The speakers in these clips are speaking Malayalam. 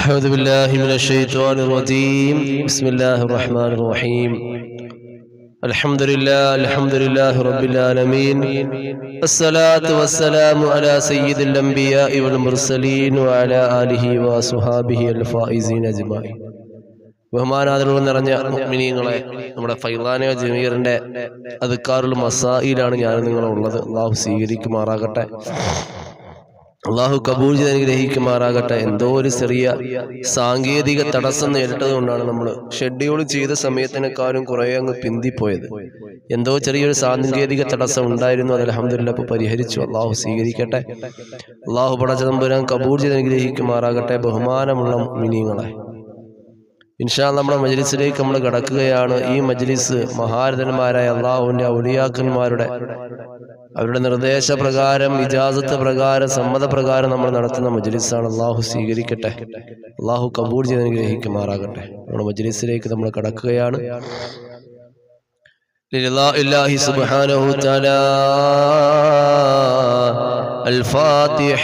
أعوذ بالله من الشيطان الرجيم بسم الله الرحمن الرحيم الحمد لله الحمد لله رب العالمين الصلاة والسلام على سيد الأنبياء والمرسلين وعلى آله وصحابه الفائزين أجمعين ബഹുമാനാദരവ് നിറഞ്ഞ മിനിയങ്ങളെ നമ്മുടെ ഫൈലാന ജമീറിന്റെ അതുക്കാറുള്ള മസായിലാണ് ഞാൻ നിങ്ങളുള്ളത് അള്ളാഹു സ്വീകരിക്കുമാറാകട്ടെ അള്ളാഹു കബൂൽ ചെയ്ത് അനുഗ്രഹിക്കുമാറാകട്ടെ. എന്തോ ഒരു ചെറിയ സാങ്കേതിക തടസ്സം നേരിട്ടത് കൊണ്ടാണ് നമ്മൾ ഷെഡ്യൂൾ ചെയ്ത സമയത്തിനേക്കാളും കുറേ അങ്ങ് പിന്തിപ്പോയത്. എന്തോ ചെറിയൊരു സാങ്കേതിക തടസ്സം ഉണ്ടായിരുന്നു. അത് അലഹമില്ല ഇപ്പോൾ പരിഹരിച്ചു. അള്ളാഹു സ്വീകരിക്കട്ടെ. അള്ളാഹു പടച്ചതമ്പുരാൻ കബൂൽ ചെയ്ത് അനുഗ്രഹിക്കുമാറാകട്ടെ. ബഹുമാനമുള്ള മിനിയങ്ങളെ ഇൻഷാ നമ്മുടെ മജ്ലിസിലേക്ക് നമ്മൾ കടക്കുകയാണ്. ഈ മജ്ലിസ് മഹാരഥന്മാരായ അള്ളാഹുവിന്റെ ഔലിയാക്കന്മാരുടെ അവരുടെ നിർദ്ദേശപ്രകാരം ഇജാസത്ത് പ്രകാരം സമ്മതപ്രകാരം നമ്മൾ നടത്തുന്ന മജ്ലിസാണ്. അള്ളാഹു സ്വീകരിക്കട്ടെ. അള്ളാഹു കബൂർ ചെയ്ത് അനുഗ്രഹിക്കുമാറാകട്ടെ. നമ്മുടെ മജ്ലിസിലേക്ക് നമ്മൾ കടക്കുകയാണ്. ഇല്ലാഹി അൽ ഫാത്തിഹ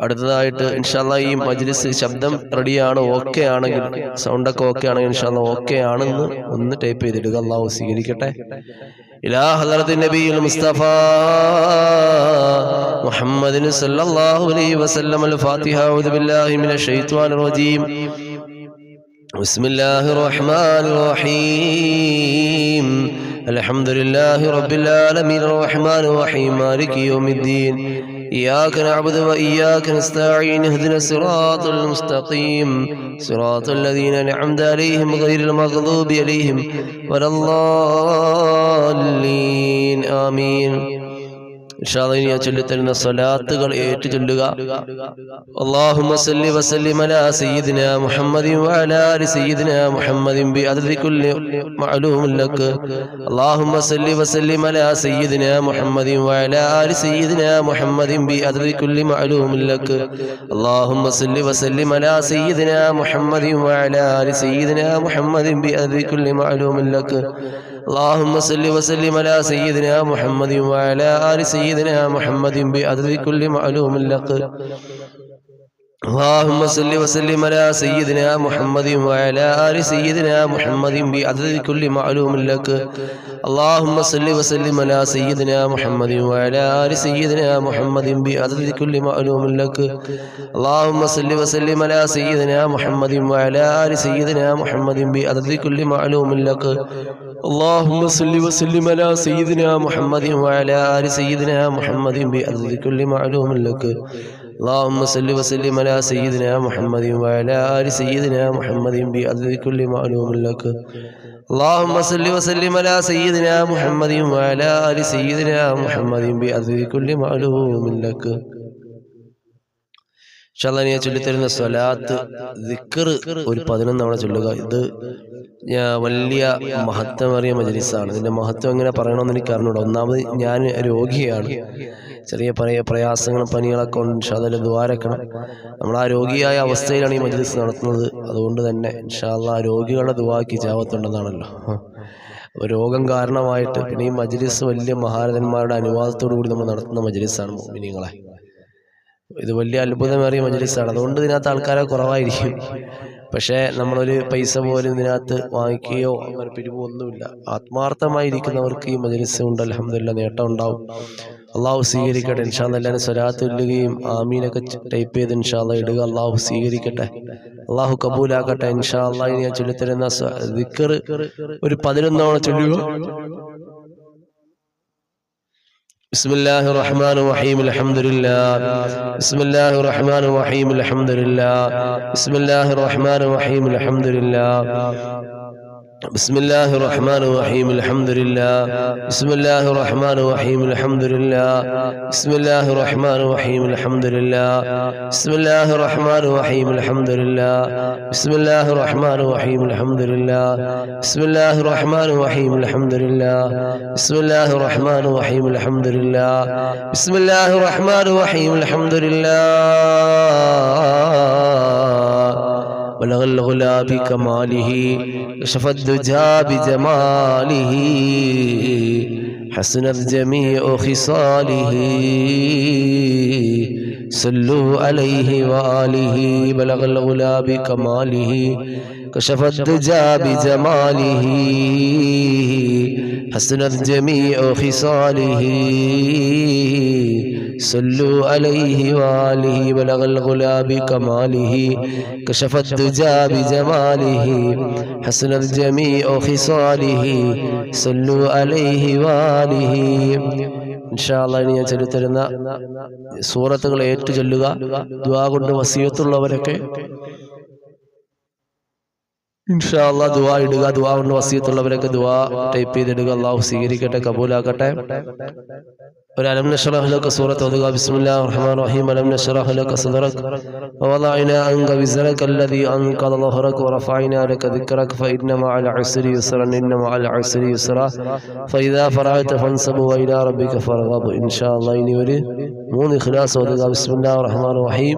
അടുത്തതായിട്ട് ഇൻഷാല്ല ഈ മജ്ലിസ് ശബ്ദം റെഡിയാണ്? ഓക്കെ ആണെങ്കിൽ സൗണ്ടൊക്കെ ഓക്കെ ആണെങ്കിൽ ഇൻഷാല്ല ഓക്കെ ആണെന്ന് ഒന്ന് ടൈപ്പ് ചെയ്തിടുക. അള്ളാഹു സ്വീകരിക്കട്ടെ. ഇലാ ഹലറത്ത് നബിയുൽ സല്ലല്ലാഹു അലൈഹി വസല്ലം അൽ ഫാത്തിഹ. ഔദു ബില്ലാഹി റജീം. റഹീം. അൽഹംദുലില്ലാഹി റബ്ബിൽ റഹീം. മാലികി യൗമിദ്ദീൻ. إياك نعبد وإياك نستعين اهدنا الصراط المستقيم. صراط الذين أنعمت عليهم غير المغضوب عليهم ولا الضالين. آمين. ഇഷാദിനിയ ചൊല്ലിത്തരുന്ന സ്വലാത്തുകൾ ഏറ്റു ചൊല്ലുക അള്ളാഹുമ്മ സല്ലി വസല്ലിം അലാ സയ്യിദിന മുഹമ്മദിൻ വഅലാ അലി സയ്യിദിന മുഹമ്മദിൻ ബിഅദദി കുല്ലി മഅലൂമുൻ ലക്ക്. അള്ളാഹുമ്മ സല്ലി വസല്ലിം അലാ സയ്യിദിന മുഹമ്മദിൻ വഅലാ അലി സയ്യിദിന മുഹമ്മദിൻ ബിഅദദി കുല്ലി മഅലൂമുൻ ലക്ക്. അള്ളാഹുമ്മ സല്ലി വസല്ലിം അലാ സയ്യിദിന മുഹമ്മദിൻ വഅലാ അലി സയ്യിദിന മുഹമ്മദിൻ ബിഅദദി കുല്ലി മഅലൂമുൻ ലക്ക്. اللهم صل وسلم على سيدنا محمد وعلى ال سيدنا محمد بعدد كل معلوم لك اللهم صل وسلم على سيدنا محمد وعلى ال سيدنا محمد بعدد كل معلوم لك اللهم صل وسلم على سيدنا محمد وعلى ال سيدنا محمد بعدد كل معلوم لك اللهم صل وسلم على سيدنا محمد وعلى ال سيدنا محمد بعدد كل معلوم لك اللهم صل وسلم على سيدنا محمد وعلى ال سيدنا محمد بعدد كل معلوم لك اللهم صل وسلم على سيدنا محمد وعلى ال سيدنا محمد بعدد كل معلوم لك اللهم صل وسلم على سيدنا محمد وعلى ال سيدنا محمد بعدد كل معلوم لك ഷല്ലാനിയെ ചൊല്ലിത്തരുന്ന സ്വലാത്ത് ദിക്കർ ഒരു തവണ ചൊല്ലുക. ഇത് വലിയ മഹത്വമേറിയ മജലിസാണ്. ഇതിന്റെ മഹത്വം എങ്ങനെ പറയണമെന്ന് എനിക്ക് അറിഞ്ഞൂട. ഒന്നാമത് ഞാൻ രോഗിയാണ്. ചെറിയ പറയ പ്രയാസങ്ങളും പനികളൊക്കെ ഉണ്ട്. ഇൻഷാല്ല ദ്വാരക്കണം നമ്മൾ ആ രോഗിയായ അവസ്ഥയിലാണ് ഈ മജലിസ് നടത്തുന്നത്. അതുകൊണ്ട് തന്നെ ആ രോഗികളുടെ ദുവാക്കി ജാവത്തുണ്ടെന്നാണല്ലോ അപ്പോൾ രോഗം കാരണമായിട്ട് പിന്നെ ഈ മജലിസ് വലിയ മഹാരഥന്മാരുടെ അനുവാദത്തോടു കൂടി നമ്മൾ നടത്തുന്ന മജലിസാണ് മിനിങ്ങളെ ഇത് വലിയ അത്ഭുതമേറിയ മജ്ലിസാണ്. അതുകൊണ്ട് ഇതിനകത്ത് ആൾക്കാരെ കുറവായിരിക്കും. പക്ഷേ നമ്മളൊരു പൈസ പോലും ഇതിനകത്ത് വാങ്ങിക്കുകയോ അങ്ങനെ പിരിവോ ഒന്നുമില്ല ആത്മാർത്ഥമായിരിക്കുന്നവർക്ക് ഈ മജ്ലിസ് കൊണ്ട് അലഹമില്ല നേട്ടം ഉണ്ടാവും. അള്ളാഹു സ്വീകരിക്കട്ടെ. ഇൻഷാല്ല എല്ലാവരും സ്വരാത്ത് ഇല്ലുകയും ആമീനൊക്കെ ടൈപ്പ് ചെയ്ത് ഇൻഷാല്ല ഇടുക. അള്ളാഹു സ്വീകരിക്കട്ടെ. അള്ളാഹു കബൂലാക്കട്ടെ. ഇൻഷാ അള്ളാഹ് ഞാൻ ചൊല്ലിത്തരുന്ന ഒരു പതിനൊന്നോളം ചൊല്ലുക. بسم الله الرحمن الرحيم الحمد لله بسم الله الرحمن الرحيم الحمد لله بسم الله الرحمن الرحيم الحمد لله بسم الله الرحمن الرحيم الحمد لله. بسم الله الرحمن الرحيم الحمد لله. بسم الله الرحمن الرحيم الحمد لله. بسم الله الرحمن الرحيم الحمد لله. بسم الله الرحمن الرحيم الحمد لله. بسم الله الرحمن الرحيم الحمد لله. بسم الله الرحمن الرحيم الحمد لله. بسم الله الرحمن الرحيم الحمد لله. بلغ الغلا بكماله كشف الدجى بجماله حسنت جميع خصاله صلوا عليه وآله بلغ الغلا بكماله كشف الدجى بجماله حسنت جميع خصاله صلوا عليه وآله بلغ الغلا بكماله كشف الدجى بجماله حسن الجميع خصاله صلوا عليه وآله ഇൻഷാല്ല ഇനി ഞാൻ ചൊല്ലിത്തരുന്ന സൂറത്തുകൾ ഏറ്റു ചൊല്ലുക ദ്വാ കൊണ്ട് വസീയത്തുള്ളവരൊക്കെ ഇൻഷാല്ല ദുവാ ഇടുക ദുവാ കൊണ്ട് വസീയത്തുള്ളവരൊക്കെ ദുവാ ടൈപ്പ് ചെയ്തിടുക അള്ളാഹു സ്വീകരിക്കട്ടെ കബൂലാക്കട്ടെ ഒരു അലം നഷ്റഹ് ലക സൂറത്ത് ഓതുക ബിസ്മില്ലാഹിർ റഹ്മാനിർ റഹീം അലം നഷ്റഹ് ലക സദറക ووضعنا عنك وزرك الذي أنقض ظهرك ورفعنا لك ذكرك فإن مع العسر يسرا إن مع العسر يسرا فإذا فرغت فانصب وإلى ربك فارغب إن شاء الله ഇനി ഒരു മൂന്ന് ഇഖ്ലാസ് ഓതുക ബിസ്മില്ലാഹിർ റഹ്മാനിർ റഹീം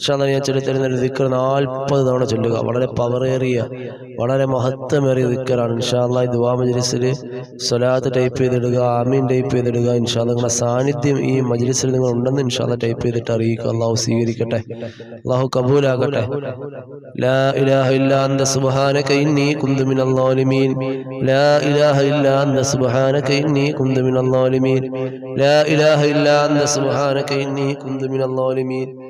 ഇൻഷാല്ല ഞാൻ ചൊല്ലിത്തരുന്ന ഒരു ദിക്കർ നാൽപ്പത് തവണ ചൊല്ലുക. വളരെ പവറേറിയ വളരെ മഹത്വമേറിയ ദിക്കറാണ് ഇൻഷാല്ല ദുവാ മജ്ലിസിൽ സ്വലാത്ത് ടൈപ്പ് ചെയ്തിടുക ആമീൻ ടൈപ്പ് ചെയ്തിടുക. ഇൻഷാല്ല നിങ്ങളുടെ സാന്നിധ്യം ഈ മജ്ലിസിൽ നിങ്ങൾ ഉണ്ടെന്ന് ഇൻഷാല്ല ടൈപ്പ് ചെയ്തിട്ട് അറിയിക്കുക. അള്ളാഹു സ്വീകരിക്കട്ടെ. അള്ളാഹു കബൂലാകട്ടെ. ലാ ഇലാഹ ഇല്ലാ അന്ത സുബ്ഹാനക ഇന്നി മിനൽ ലാ ഇലാഹ ഇല്ലാ അന്ത സുബ്ഹാനക ഇന്നി മിനൽ ലാ ഇലാഹ സുബ്ഹാനക ഇന്നി മിനൽ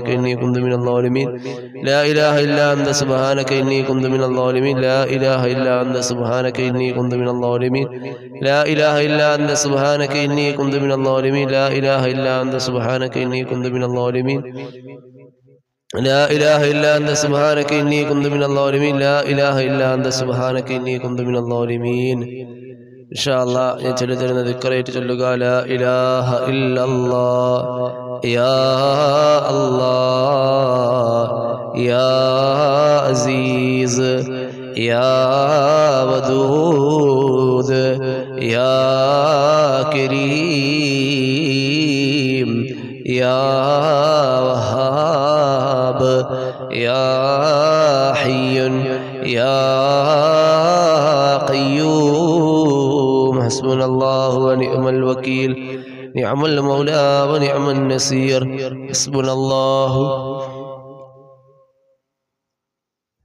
سبحانك إني كنت من الظالمين لا إله إلا أنت سبحانك إني كنت من الظالمين لا إله إلا أنت سبحانك إني كنت من الظالمين لا إله إلا أنت سبحانك إني كنت من الظالمين لا إله إلا أنت سبحانك إني كنت من الظالمين لا إله إلا أنت سبحانك إني كنت من الظالمين لا إله إلا أنت سبحانك إني كنت من الظالمين إن شاء الله يجلد لنا ذكرية جل لا إله إلا الله يا الله يا عزيز يا ودود يا كريم يا وهاب يا حي يا قيوم حسبنا الله ونعم الوكيل. نعم المولى ونعم النصير حسبنا الله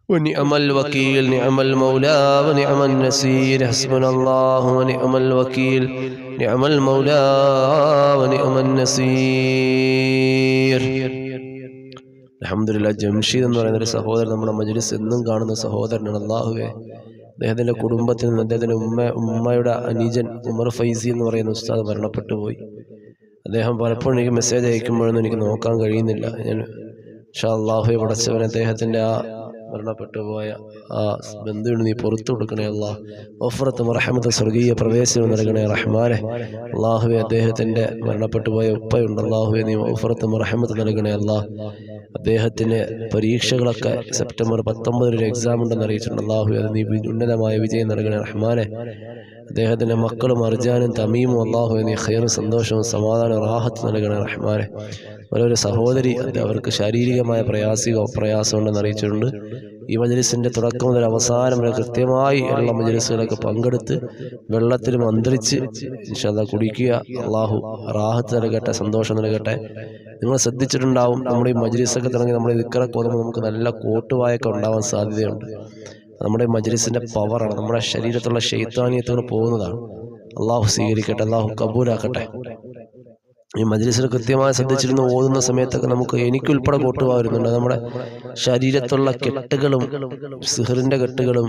ونعم الوكيل نعم المولى ونعم النصير حسبنا الله ونعم الوكيل نعم المولى ونعم النصير അലഹമില്ല ജംഷീദ് എന്ന് പറയുന്ന ഒരു സഹോദരൻ നമ്മുടെ മജ്ലിസ് എന്നും കാണുന്ന സഹോദരനാണ് അള്ളാഹുവെ അദ്ദേഹത്തിന്റെ കുടുംബത്തിൽ നിന്ന് അദ്ദേഹത്തിന്റെ ഉമ്മ ഉമ്മയുടെ അനീജൻ ഉമർ ഫൈസി എന്ന് പറയുന്ന ഉസ്താദ് മരണപ്പെട്ടു പോയി. അദ്ദേഹം പലപ്പോഴും എനിക്ക് മെസ്സേജ് അയക്കുമ്പോഴൊന്നും എനിക്ക് നോക്കാൻ കഴിയുന്നില്ല. ഞാൻ ഷാ അള്ളാഹു പടച്ചവൻ അദ്ദേഹത്തിന്റെ ആ മരണപ്പെട്ടു പോയ ആ ബന്ധുവിന് നീ പുറത്തു കൊടുക്കണേ അള്ളാഹ് ഒഫറത്ത് മറഹമത്ത് സ്വർഗീയ പ്രവേശനം നൽകണേ റഹ്മാനെ. അള്ളാഹുവെ അദ്ദേഹത്തിന്റെ മരണപ്പെട്ടു പോയ ഉപ്പയുണ്ട്. അള്ളാഹുവെ നീ ഒഫറത്ത് റഹമത്ത് നൽകണേ അള്ളാഹ് അദ്ദേഹത്തിന് പരീക്ഷകളൊക്കെ സെപ്റ്റംബർ പത്തൊമ്പതിന് ഒരു എക്സാം ഉണ്ടെന്ന് അറിയിച്ചിട്ടുണ്ട്. അള്ളാഹുവെ അത് നീ ഉന്നതമായ വിജയം നൽകണേ റഹ്മാനെ. അദ്ദേഹത്തിന്റെ മക്കളും അർജാനും തമീമും അള്ളാഹുവെ നീ ഖൈറും സന്തോഷവും സമാധാനവും റാഹത്ത് നൽകണേ റഹ്മാനെ. ഓരോരു സഹോദരി അവർക്ക് ശാരീരികമായ പ്രയാസികോ പ്രയാസം ഉണ്ടെന്ന് അറിയിച്ചിട്ടുണ്ട്. ഈ മജലിസിന്റെ തുടക്കം മുതൽ അവസാനം വരെ കൃത്യമായി ഉള്ള മജലിസുകളൊക്കെ പങ്കെടുത്ത് വെള്ളത്തിൽ മന്ത്രിച്ച് ഇൻഷാല്ല കുടിക്കുക. അള്ളാഹു റാഹത്ത് നൽകട്ടെ സന്തോഷം നൽകട്ടെ. നിങ്ങൾ ശ്രദ്ധിച്ചിട്ടുണ്ടാവും നമ്മുടെ ഈ മജ്ലിസൊക്കെ തുടങ്ങി നമ്മുടെ ദിക്കറൊക്കെ ഓതുമ്പോൾ നമുക്ക് നല്ല കോട്ടുവായൊക്കെ ഉണ്ടാവാൻ സാധ്യതയുണ്ട്. നമ്മുടെ മജ്ലിസിന്റെ പവറാണ് നമ്മുടെ ശരീരത്തുള്ള ശൈത്താനിയത്തോട് പോകുന്നതാണ്. അള്ളാഹു സ്വീകരിക്കട്ടെ അള്ളാഹു കബൂലാക്കട്ടെ. ഈ മജ്ലിസിൽ കൃത്യമായി ശ്രദ്ധിച്ചിരുന്ന് ഓതുന്ന സമയത്തൊക്കെ നമുക്ക് എനിക്കുൾപ്പെടെ കോട്ടുക നമ്മുടെ ശരീരത്തുള്ള കെട്ടുകളും സിഹറിന്റെ കെട്ടുകളും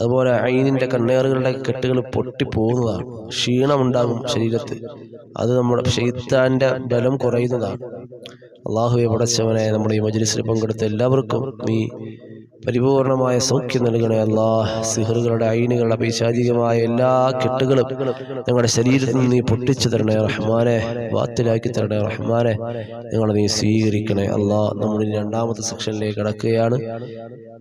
അതുപോലെ അയിനിന്റെ കണ്ണേറുകളുടെ കെട്ടുകൾ പൊട്ടിപ്പോകുന്നതാണ്. ക്ഷീണമുണ്ടാകും ശരീരത്തിൽ അത് നമ്മുടെ ഷെയ്ത്താന്റെ ബലം കുറയുന്നതാണ്. അള്ളാഹുവെ പടച്ചവനെ നമ്മുടെ ഈ മജ്ലിസിൽ പങ്കെടുത്ത എല്ലാവർക്കും നീ പരിപൂർണമായ സൗഖ്യം നൽകണേ അല്ലാഹ് സിഹറുകളുടെ അയിനുകളുടെ പൈശാചികമായ എല്ലാ കെട്ടുകളും ഞങ്ങളുടെ ശരീരത്തിൽ നിന്ന് നീ പൊട്ടിച്ചു തരണേ റഹ്മാനെ വാത്തിലാക്കി തരണേ റഹ്മാനെ. ഞങ്ങളെ നീ സ്വീകരിക്കണേ അല്ലാഹ് നമ്മൾ രണ്ടാമത്തെ സെക്ഷനിലേക്ക് കടക്കുകയാണ്.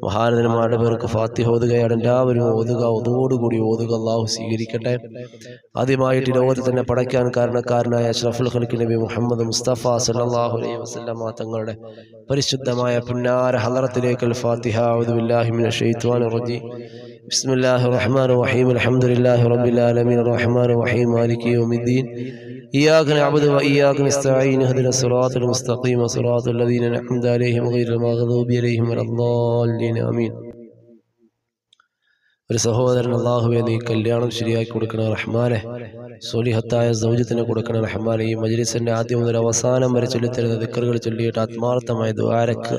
മഹാനന്ദന്മാരുടെ പേർക്ക് ഫാത്തിഹ ഓതുകയാണ്. എല്ലാവരും ഓതുക ഒതോടുകൂടി ഓതുക. അള്ളാഹു സ്വീകരിക്കട്ടെ. ആദ്യമായിട്ട് ലോകത്തിൽ ലോകത്ത് തന്നെ പടയ്ക്കാൻ കാരണക്കാരനായ അഷ്റഫുൽ ഖൽക്ക് നബി മുഹമ്മദ് മുസ്തഫ സല്ലല്ലാഹു അലൈഹി വസല്ലമ തങ്ങളുടെ പരിശുദ്ധമായ പുന്നാര ഹലറത്തിലേക്ക് അൽ ഫാത്തിഹ അഊദു ബില്ലാഹി മിനശ് ശൈത്വാനിർ റജീം بسم الله الرحمن الرحيم الحمد لله رب العالمين الرحمن الرحيم مالك يوم الدين إياك نعبد وإياك نستعين اهدنا الصراط المستقيم صراط الذين أنعمت عليهم غير المغضوب عليهم ولا الضالين آمين ഒരു സഹോദരൻ അള്ളാഹുവെ നീ കല്യാണം ശരിയാക്കി കൊടുക്കണ റഹ്മാനെ സൊലിഹത്തായ സൗജത്തിന് കൊടുക്കണ റഹ്മാനെ ഈ മജ്ലിസിന്റെ ആദ്യം മുതൽ അവസാനം വരെ ചൊല്ലിത്തരുന്ന ദിക്കറുകൾ ചൊല്ലിയിട്ട് ആത്മാർത്ഥമായ ദ്വാരക്ക്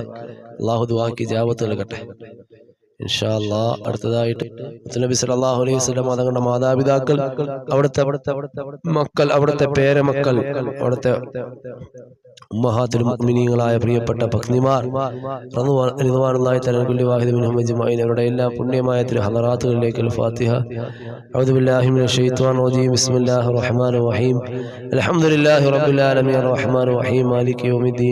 അള്ളാഹു ദുവാക്കി ജാപത്ത് നൽകട്ടെ. ഇൻഷാ അല്ലാ അടുത്തതായിട്ട് നബി സല്ലല്ലാഹു അലൈഹി വസല്ലം അതങ്ങളുടെ മാതാപിതാക്കൾ അവിടുത്തെ അവിടുത്തെ മക്കൾ അവിടുത്തെ പേരമക്കൾ അവിടുത്തെ ഉമ്മഹാത്തുൽ മുഅ്മിനീങ്ങളായ പ്രിയപ്പെട്ട പത്നിമാർ റിദ്വാനുള്ളാഹി തആല കുല്ലി വാഹിദ് മിൻഹും അജ്മഈൻ അവരുടെ എല്ലാ പുണ്യമായ തിരു ഹലറാത്തുകളിലേക്ക് അൽ ഫാത്തിഹ. അഊദു ബില്ലാഹി മിനശ് ശൈത്വാനിർ റജീം. ബിസ്മില്ലാഹിർ റഹ്മാനിർ റഹീം. അൽഹംദുലില്ലാഹി റബ്ബിൽ ആലമീൻ. റഹ്മാനിർ റഹീം. മാലികി യൗമിദ്ദീൻ.